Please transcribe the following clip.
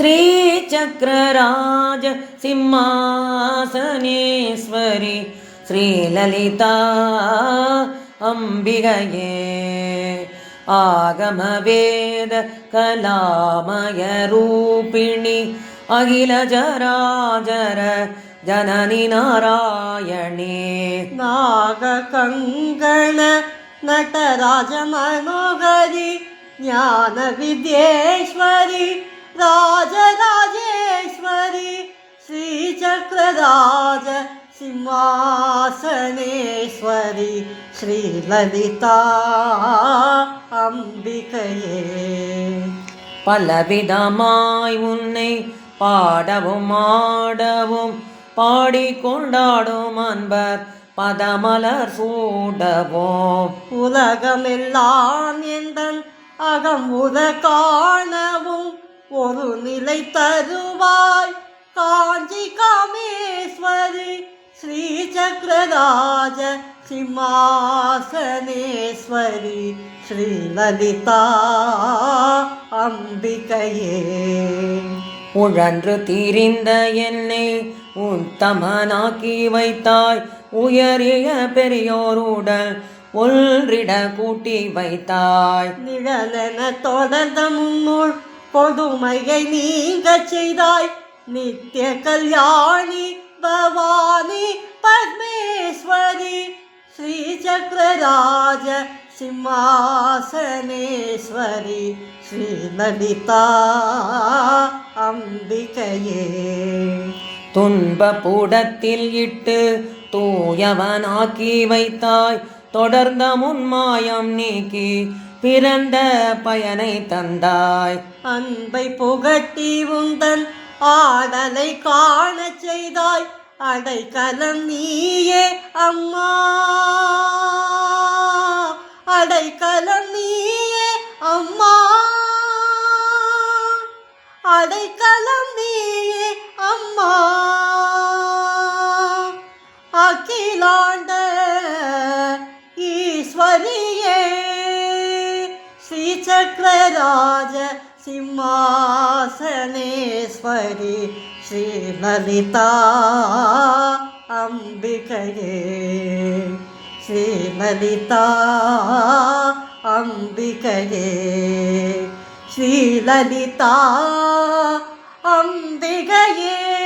श्रीचक्रराज सिंहासनेश्वरि श्रीललिता अम्बिगये आगमवेदकलामयरूपिणि अखिलजराजर जननि नारायणे। नागकङ्गण नटराजमनोहरि ज्ञानविद्येश्वरि ராஜராஜேஸ்வரி ஸ்ரீ சக்கரராஜ சிம்மாசனேஸ்வரி ஸ்ரீலலிதா அம்பிகையே. பலவிதமாய் உன்னை பாடவும் ஆடவும் பாடி கொண்டாடும் அன்பர் பதமலர் சூடவும். உலகமெல்லாம் எந்தன் அகம் உத காணவும் ஒரு நிலை தருவாய் காஞ்சி காமேஸ்வரி ஸ்ரீ சக்கரராஜ சிம்மாசனேஸ்வரி ஸ்ரீ லலிதா அம்பிகையே. உழன்று திரிந்த என்னை உத்தமனாக்கி வைத்தாய் உயரிய பெரியோருடன் ஒன்றிட கூட்டி வைத்தாய். நிழலென தொடர்ந்த முன்னுள் பொதுமையை நீங்க செய்தாய். நித்திய கல்யாணி பவானி பத்மேஸ்வரி ஸ்ரீ சக்கரராஜ சிம்மாசனேஸ்வரி ஸ்ரீ லலிதா அம்பிகையே துன்பபூடத்தில் இட்டு தூயவனாக்கி வைத்தாய். தொடர்ந்த முன்மாயம் நீக்கி பிறந்த பயனை தந்தாய். அன்பை புகட்டி உந்தன் ஆடலை காண செய்தாய். அடைக்கலம் நீயே அம்மா. அடைக்கலம் நீயே அம்மா. அடைக்கலம் நீயே அம்மா. அகிலாண்ட ஈஸ்வரி श्रीचक्रराज सिंहासनेश्वरि श्रीललिता अम्बिकये। श्रीललिता अम्बिकये। श्रीललिता अम्बिकये।